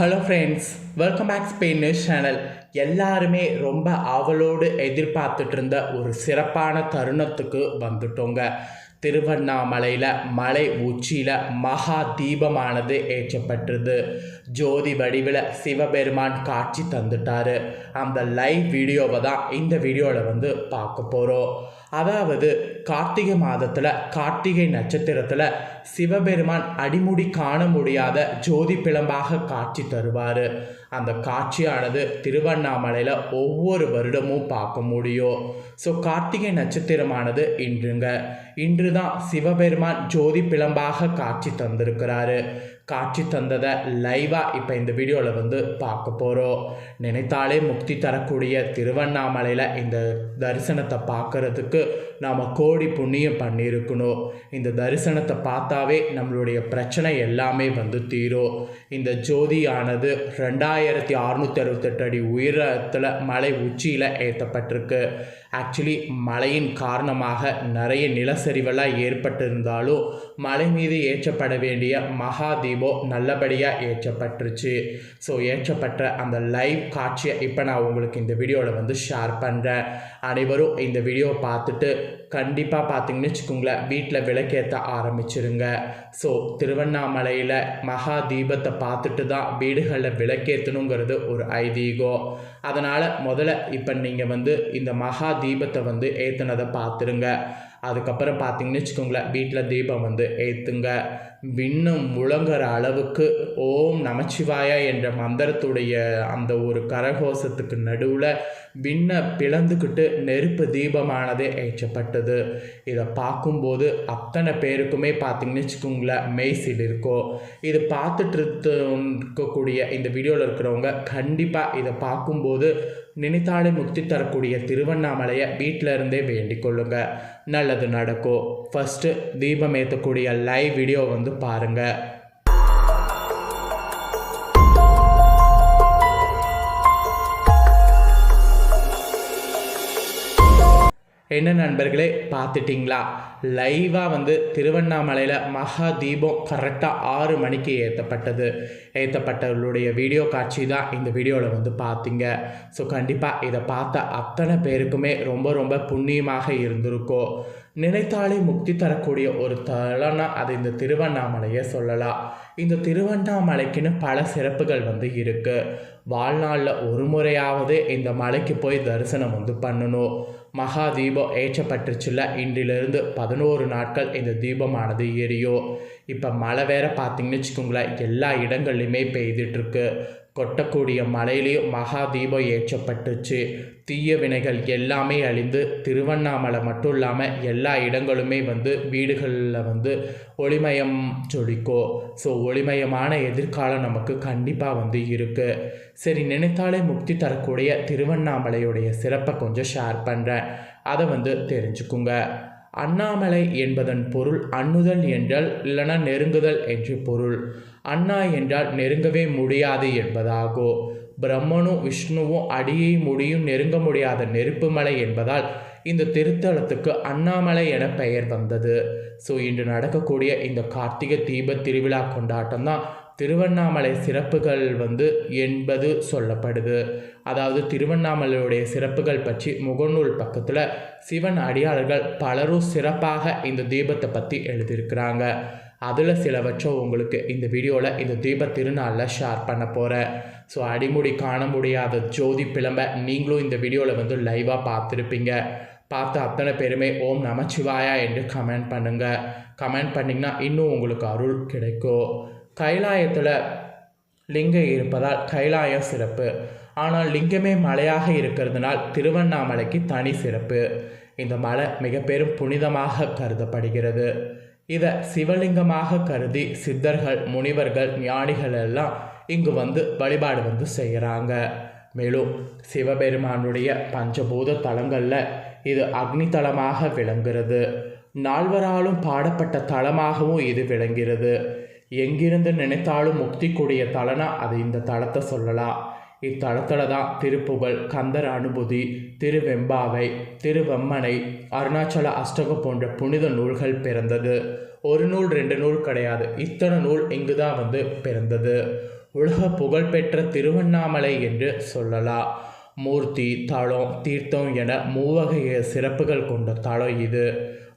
Hello friends welcome back Spain news channel எல்லாருமே ரொம்ப ஆவலோடு எதிர்பார்த்துட்டு இருந்த ஒரு சிறப்பான தருணத்துக்கு வந்துட்டோங்க. திருவண்ணாமலையில் மலை உச்சியில் மகா தீபமானது ஏற்றப்பட்டது ஜோதி வடிவில் சிவபெருமான் காட்சி தந்துட்டாரு. அந்த லைவ் வீடியோவை தான் இந்த வீடியோவில் வந்து பார்க்க போகிறோம் அதாவது கார்த்திகை மாதத்தில் கார்த்திகை நட்சத்திரத்தில் சிவபெருமான் அடிமுடி காண முடியாத ஜோதி பிளம்பாக காட்சி தருவார். அந்த காட்சியானது திருவண்ணாமலையில் ஒவ்வொரு வருடமும் பார்க்க முடியும். ஸோ கார்த்திகை நட்சத்திரமானது இன்றுங்க. இன்று தான் சிவபெருமான் ஜோதி பிளம்பாக காட்சி தந்திருக்கிறாரு. காட்சி தந்ததை லைவாக இப்போ இந்த வீடியோவில் வந்து பார்க்க போகிறோம் நினைத்தாலே முக்தி தரக்கூடிய திருவண்ணாமலையில் இந்த தரிசனத்தை பார்க்கறதுக்கு நாம் கோடி புண்ணியம் பண்ணியிருக்கணும். இந்த தரிசனத்தை பார்த்தாவே நம்மளுடைய பிரச்சனை எல்லாமே வந்து தீரும். இந்த ஜோதியானது ரெண்டாயிரத்தி அறுநூற்றி அறுபத்தெட்டு அடி உயரத்தில் மலை உச்சியில் ஏற்றப்பட்டிருக்கு ஆக்சுவலி மழையின் காரணமாக நிறைய நிலச்சரிவெல்லாம் ஏற்பட்டிருந்தாலும் மலை மீது ஏற்றப்பட வேண்டிய மகாதீபம் நல்லபடியாக ஏற்றப்பட்டுருச்சு. ஸோ ஏற்றப்பட்ட அந்த லைவ் காட்சியை இப்போ நான் உங்களுக்கு இந்த வீடியோவில் வந்து ஷேர் பண்ணுறேன் அனைவரும் இந்த வீடியோவை பார்த்துட்டு கண்டிப்பாக பார்த்தீங்கன்னு வச்சுக்கோங்களேன். வீட்டில் விளக்கேற்ற ஆரம்பிச்சிருங்க. ஸோ திருவண்ணாமலையில் மகா தீபத்தை பார்த்துட்டு தான் வீடுகளில் விளக்கேற்றணுங்கிறது ஒரு ஐதீகம். அதனால் முதல்ல இப்போ நீங்கள் வந்து இந்த மகா தீபத்தை வந்து ஏற்றுனதை பார்த்துருங்க. அதுக்கப்புறம் பார்த்தீங்கன்னு வச்சுக்கோங்களேன் வீட்டில் தீபம் வந்து ஏற்றுங்க விண்ணும் முழங்குற அளவுக்கு ஓம் நமச்சிவாயா என்ற மந்திரத்துடைய அந்த ஒரு கரகோஷத்துக்கு நடுவில் விண்ணை பிளந்துக்கிட்டு நெருப்பு தீபமானதே ஏற்றப்பட்டது. இதை பார்க்கும்போது அத்தனை பேருக்குமே பார்த்தீங்கன்னு வச்சுக்கோங்களேன் மெய்சில் இருக்கும் இது பார்த்துட்டு இருக்கக்கூடிய இந்த வீடியோவில் இருக்கிறவங்க கண்டிப்பாக இதை பார்க்கும்போது நினைத்தாலே முக்தி தரக்கூடிய திருவண்ணாமலையை வீட்டில் இருந்தே வேண்டிக் கொள்ளுங்க. நல்லது நடக்கும். ஃபஸ்ட்டு தீபம் ஏற்றக்கூடிய லைவ் வீடியோ வந்து பாருங்கள் என்ன நண்பர்களே பார்த்துட்டிங்களா? லைவாக வந்து திருவண்ணாமலையில் மகா தீபம் கரெக்டாக ஆறு மணிக்கு ஏற்றப்பட்டது ஏற்றப்பட்டவர்களுடைய வீடியோ காட்சி தான் இந்த வீடியோவில் வந்து பார்த்தீங்க. ஸோ கண்டிப்பாக இதை பார்த்த அத்தனை பேருக்குமே ரொம்ப ரொம்ப புண்ணியமாக இருந்திருக்கும். நினைத்தாலே முக்தி தரக்கூடிய ஒரு தலம்னா அது இந்த திருவண்ணாமலையை சொல்லலாம். இந்த திருவண்ணாமலைக்குன்னு பல சிறப்புகள் வந்து இருக்குது வாழ்நாளில் ஒரு முறையாவது இந்த மலைக்கு போய் தரிசனம் வந்து பண்ணணும். மகா தீபம் ஏற்றப்பட்டுச்சுல இன்றிலிருந்து பதினோரு நாட்கள் இந்த தீபமானது எரியும். இப்போ மழை வேற பார்த்தீங்கன்னு வச்சுக்கோங்களேன் எல்லா இடங்கள்லையுமே பெய்துட்ருக்கு கொட்டக்கூடிய மலையிலேயும் மகா தீபம் ஏற்றப்பட்டுச்சு. தீய வினைகள் எல்லாமே அழிந்து திருவண்ணாமலை மட்டும் இல்லாமல் எல்லா இடங்களுமே வந்து வீடுகளில் வந்து ஒளிமயம் சொல்லிக்கோ. ஸோ ஒளிமயமான எதிர்காலம் நமக்கு கண்டிப்பாக வந்து இருக்குது சரி நினைத்தாலே முக்தி தரக்கூடிய திருவண்ணாமலையுடைய சிறப்பை கொஞ்சம் ஷேர் பண்ணுறேன் அதை வந்து தெரிஞ்சுக்குங்க. அண்ணாமலை என்பதன் பொருள் அண்ணுதல் என்றால் இல்லைனா நெருங்குதல் என்று பொருள். அண்ணா என்றால் நெருங்கவே முடியாது என்பதாகோ? பிரம்மனும் விஷ்ணுவும் அடியை முடியும் நெருங்க முடியாத நெருப்பு மலை என்பதால் இந்த திருத்தலத்துக்கு அண்ணாமலை என பெயர் வந்தது. ஸோ இன்று நடக்கக்கூடிய இந்த கார்த்திகை தீப திருவிழா கொண்டாட்டம் தான் திருவண்ணாமலை சிறப்புகள் வந்து என்பது சொல்லப்படுது. அதாவது திருவண்ணாமலையுடைய சிறப்புகள் பற்றி முகநூல் பக்கத்தில் சிவன் அடியாளர்கள் பலரும் சிறப்பாக இந்த தீபத்தை பற்றி எழுதியிருக்கிறாங்க. அதில் சிலவற்றை உங்களுக்கு இந்த வீடியோவில் இந்த தீப திருநாளில் ஷேர் பண்ண போகிறேன் ஸோ அடிமுடி காண முடியாத ஜோதி பிளம்ப நீங்களும் இந்த வீடியோவில் வந்து லைவாக பார்த்துருப்பீங்க. பார்த்து அத்தனை பேருமே ஓம் நமச்சிவாயா என்று கமெண்ட் பண்ணுங்கள் கமெண்ட் பண்ணிங்கன்னா இன்னும் உங்களுக்கு அருள் கிடைக்கும். கைலாயத்தில் லிங்கம் இருப்பதால் கைலாயம் சிறப்பு. ஆனால் லிங்கமே மலையாக இருக்கிறதுனால் திருவண்ணாமலைக்கு தனி சிறப்பு. இந்த மலை மிக பெரும் புனிதமாக கருதப்படுகிறது. இதை சிவலிங்கமாக கருதி சித்தர்கள் முனிவர்கள் ஞானிகள் எல்லாம் இங்கு வந்து வழிபாடு வந்து செய்கிறாங்க மேலும் சிவபெருமானுடைய பஞ்சபூத தலங்களில் இது அக்னி தலமாக விளங்குகிறது நால்வராலும் பாடப்பட்ட தலமாகவும் இது விளங்குகிறது. எங்கிருந்து நினைத்தாலும் முக்தி கூடிய தலனா அது இந்த தலத்தை சொல்லலாம். இத்தலத்தில் தான் திருப்புகழ் கந்தர் அனுபூதி திருவெம்பாவை திருவம்மனை அருணாச்சல அஷ்டகம் போன்ற புனித நூல்கள் பிறந்தது. ஒரு நூல் ரெண்டு நூல் கிடையாது. இத்தனை நூல் இங்கு தான் வந்து பிறந்தது. உலக புகழ்பெற்ற திருவண்ணாமலை என்று சொல்லலாம். மூர்த்தி தலம் தீர்த்தம் என மூவகைய சிறப்புகள் கொண்ட தலம் இது.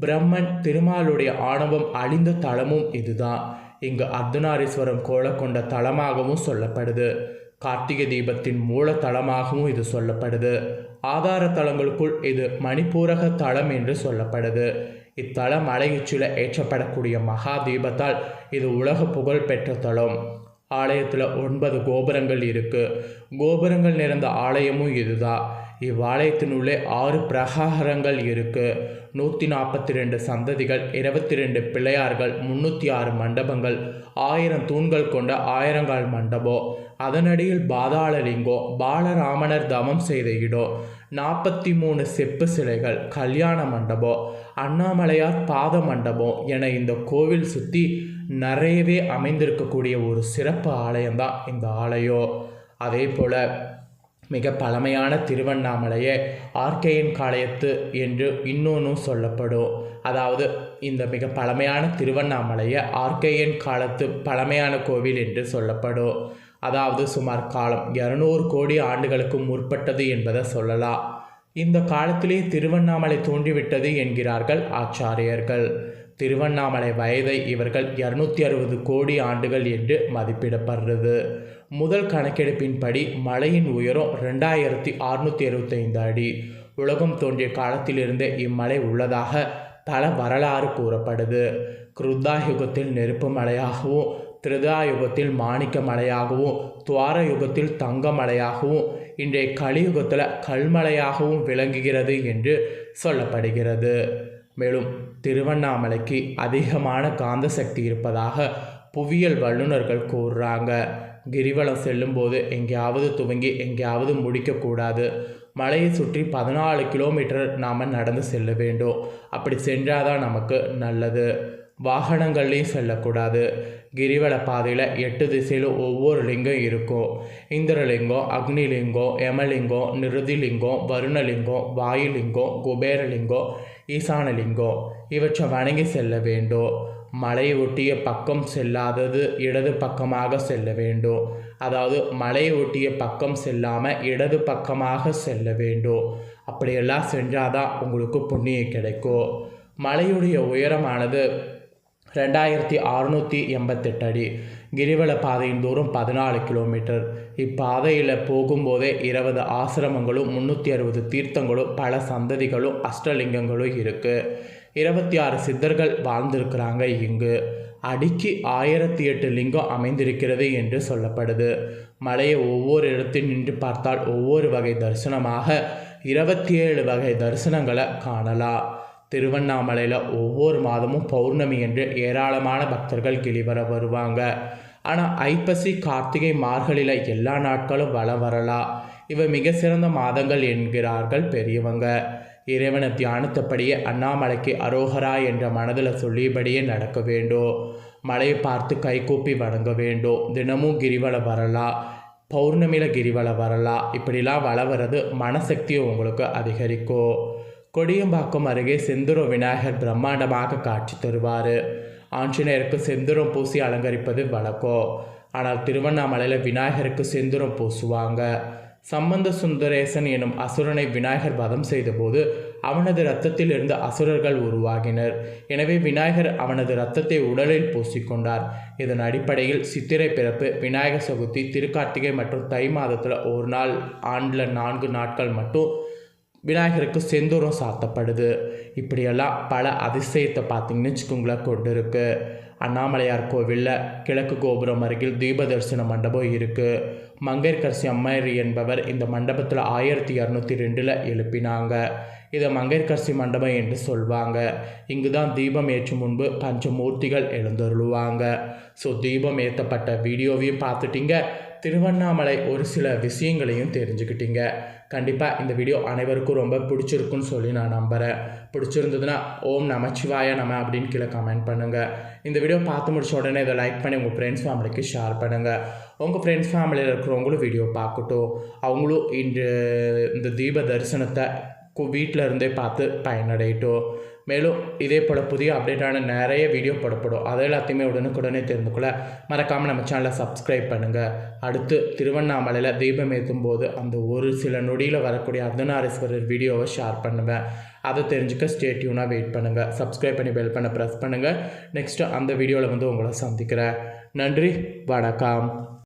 பிரம்மன் திருமாலுடைய ஆணவம் அழிந்த தலமும் இதுதான். இங்கு அர்த்தநாரீஸ்வரம் கோல கொண்ட தலமாகவும் சொல்லப்படுது. கார்த்திகை தீபத்தின் மூல தலமாகவும் இது சொல்லப்படுது. ஆதார தலங்களுக்குள் இது மணிப்பூரக தலம் என்று சொல்லப்படுது. இத்தல மலையுச்சியில் ஏற்றப்படக்கூடிய மகா தீபத்தால் இது உலக புகழ் பெற்ற தலம். ஆலயத்தில் ஒன்பது கோபுரங்கள் இருக்கு. கோபுரங்கள் நிறைந்த ஆலயமும் இதுதான். இவ்வாலயத்தினுள்ளே ஆறு பிரகாரங்கள் இருக்கு. நூற்றி நாற்பத்தி ரெண்டு சந்ததிகள் இருபத்தி ரெண்டு பிள்ளையார்கள் முந்நூற்றி ஆறு மண்டபங்கள் ஆயிரம் தூண்கள் கொண்ட ஆயிரங்கால் மண்டபம் அதனடியில் பாதாளலிங்கம் பாலராமனர் தவம் செய்த இடம் நாற்பத்தி மூணு செப்பு சிலைகள் கல்யாண மண்டபம் அண்ணாமலையார் பாத மண்டபம் என இந்த கோவில் சுற்றி நிறையவே அமைந்திருக்கக்கூடிய ஒரு சிறப்பு ஆலயம்தான் இந்த ஆலயம் அதே போல் மிக பழமையான திருவண்ணாமலையே ஆர்கேயன் காளையத்து என்று இன்னொன்றும் சொல்லப்படும். அதாவது இந்த மிக பழமையான திருவண்ணாமலையை ஆர்கேயன் காலத்து பழமையான கோவில் என்று சொல்லப்படும். அதாவது சுமார் காலம் இரநூறு கோடி ஆண்டுகளுக்கு முற்பட்டது என்பதை சொல்லலாம். இந்த காலத்திலே திருவண்ணாமலை தோன்றிவிட்டது என்கிறார்கள் ஆச்சாரியர்கள். திருவண்ணாமலை வயதை இவர்கள் இரநூத்தி அறுபது கோடி ஆண்டுகள் என்று மதிப்பிடப்படுறது. முதல் கணக்கெடுப்பின்படி மலையின் உயரம் ரெண்டாயிரத்தி அறுநூற்றி இருபத்தைந்து அடி. உலகம் தோன்றிய காலத்திலிருந்தே இம்மலை உள்ளதாக பல வரலாறு கூறப்படுது. குருத்தா யுகத்தில் நெருப்பு மலையாகவும் திருதா யுகத்தில் மாணிக்க மலையாகவும் துவார யுகத்தில் தங்க மலையாகவும் இன்றைய கலியுகத்தில் கல்மலையாகவும் விளங்குகிறது என்று சொல்லப்படுகிறது. மேலும் திருவண்ணாமலைக்கு அதிகமான காந்த சக்தி இருப்பதாக புவியியல் வல்லுநர்கள் கூறுறாங்க. கிரிவலம் செல்லும்போது எங்கேயாவது துவங்கி எங்கேயாவது முடிக்கக்கூடாது. மலையை சுற்றி பதினாலு கிலோமீட்டர் நாம் நடந்து செல்ல வேண்டும். அப்படி சென்றால் தான் நமக்கு நல்லது. வாகனங்கள்லேயும் செல்லக்கூடாது. கிரிவல பாதையில் எட்டு திசையிலும் ஒவ்வொரு லிங்கம் இருக்கும். இந்திரலிங்கம் அக்னிலிங்கம் யமலிங்கம் நிருதிலிங்கம் வருணலிங்கம் வாயுலிங்கம் குபேரலிங்கம் ஈசானலிங்கம் இவற்றை வணங்கி செல்ல வேண்டும். மலையை ஒட்டிய பக்கம் செல்லாதது இடது பக்கமாக செல்ல வேண்டும். அதாவது மலையை ஒட்டிய பக்கம் செல்லாமல் இடது பக்கமாக செல்ல வேண்டும். அப்படியெல்லாம் சென்றாதான் உங்களுக்கு புண்ணியம் கிடைக்கும். மலையுடைய உயரமானது ரெண்டாயிரத்தி அறுநூற்றி எண்பத்தெட்டு அடி. கிரிவல பாதையின் தூரம் பதினாலு கிலோமீட்டர். இப்பாதையில் போகும்போதே இருபது ஆசிரமங்களும் முந்நூற்றி அறுபது தீர்த்தங்களும் பல சந்ததிகளும் அஷ்டலிங்கங்களும் இருக்குது இருபத்தி ஆறு சித்தர்கள் வாழ்ந்திருக்கிறாங்க இங்கு. அடிக்கு ஆயிரத்தி எட்டு லிங்கம் அமைந்திருக்கிறது என்று சொல்லப்படுது. மலையை ஒவ்வொரு இடத்தில் நின்று பார்த்தால் ஒவ்வொரு வகை தரிசனமாக இருபத்தி ஏழு வகை தரிசனங்களை காணலாம். திருவண்ணாமலையில் ஒவ்வொரு மாதமும் பௌர்ணமி என்று ஏராளமான பக்தர்கள் கிளிவர வருவாங்க. ஆனால் ஐப்பசி கார்த்திகை மார்கழியில் எல்லா நாட்களும் வளம் வரலாம். இவை மிக சிறந்த மாதங்கள் என்கிறார்கள் பெரியவங்க. இறைவனை தியானித்தபடியே அண்ணாமலைக்கு அரோகரா என்ற மனதில் சொல்லியபடியே நடக்க வேண்டும் மலையை பார்த்து கைகூப்பி வணங்க வேண்டும் தினமும் கிரிவலம் வரலாம் பௌர்ணமியில் கிரிவலம் வரலாம் இப்படிலாம் வள வர்றது மனசக்தியை உங்களுக்கு அதிகரிக்கும் கொடியம்பாக்கம் அருகே செந்துரம் விநாயகர் பிரம்மாண்டமாக காட்சி தருவார். ஆஞ்சநேயருக்கு செந்துரம் பூசி அலங்கரிப்பது வழக்கம் ஆனால் திருவண்ணாமலையில் விநாயகருக்கு செந்துரம் பூசுவாங்க. சம்பந்த சுந்தரேசன் எனும் அசுரனை விநாயகர் வதம் செய்தபோது அவனது இரத்தத்தில் இருந்து அசுரர்கள் உருவாகினர். எனவே விநாயகர் அவனது இரத்தத்தை உடலில் பூசிக்கொண்டார். இதன் அடிப்படையில் சித்திரை பிறப்பு விநாயகர் சதுர்த்தி திருக்கார்த்திகை மற்றும் தை மாதத்தில் ஒரு நாள் ஆண்டில் நான்கு நாட்கள் மட்டும் விநாயகருக்கு செந்தூரம் சாத்தப்படுது. இப்படியெல்லாம் பல அதிசயத்தை பார்த்தீங்கன்னு வச்சுக்கோங்களேன் கொண்டு இருக்குது அண்ணாமலையார் கோவிலில் கிழக்கு கோபுரம் அருகில் தீப தரிசன மண்டபம் இருக்குது மங்கையர்கரசி அம்மையர் என்பவர் இந்த மண்டபத்தில் ஆயிரத்தி இரநூத்தி ரெண்டில் எழுப்பினாங்க. இதை மங்கையர்கரசி மண்டபம் என்று சொல்வாங்க. இங்கு தான் தீபம் ஏற்றும் முன்பு பஞ்சமூர்த்திகள் எழுந்தருளுவாங்க. ஸோ தீபம் ஏற்றப்பட்ட வீடியோவையும் பார்த்துட்டீங்க. திருவண்ணாமலை ஒரு சில விஷயங்களையும் தெரிஞ்சுக்கிட்டீங்க. கண்டிப்பாக இந்த வீடியோ அனைவருக்கும் ரொம்ப பிடிச்சிருக்குன்னு சொல்லி நான் நம்புகிறேன் பிடிச்சிருந்ததுன்னா ஓம் நமச்சிவாய நம அப்படின்னு கீழே கமெண்ட் பண்ணுங்கள் இந்த வீடியோ பார்த்து முடிச்ச உடனே இதை லைக் பண்ணி உங்கள் ஃப்ரெண்ட்ஸ் ஃபேமிலிக்கு ஷேர் பண்ணுங்கள் உங்கள் ஃப்ரெண்ட்ஸ் ஃபேமிலியில் இருக்கிறவங்களும் வீடியோ பார்க்கட்டும். அவங்களும் இன்று இந்த தீப தரிசனத்தை வீட்டில் இருந்தே பார்த்து பயனடையட்டும். மேலும் இதே போல் புதிய அப்டேட்டான நிறைய வீடியோ போடப்படும். அதை எல்லாத்தையுமே உடனுக்குடனே தெரிந்து கொள்ள மறக்காமல் நம்ம சேனலை சப்ஸ்கிரைப் பண்ணுங்கள் அடுத்து திருவண்ணாமலையில் தீபம் ஏற்றும் போது அந்த ஒரு சில நொடியில் வரக்கூடிய அர்த்தநாரீஸ்வரர் வீடியோவை ஷேர் பண்ணுவேன். அதை தெரிஞ்சுக்க ஸ்டேட்யூனாக வெயிட் பண்ணுங்கள் சப்ஸ்கிரைப் பண்ணி பெல் பண்ண ப்ரெஸ் பண்ணுங்கள் நெக்ஸ்ட்டு அந்த வீடியோவில் வந்து உங்களை சந்திக்கிறேன். நன்றி வணக்கம்.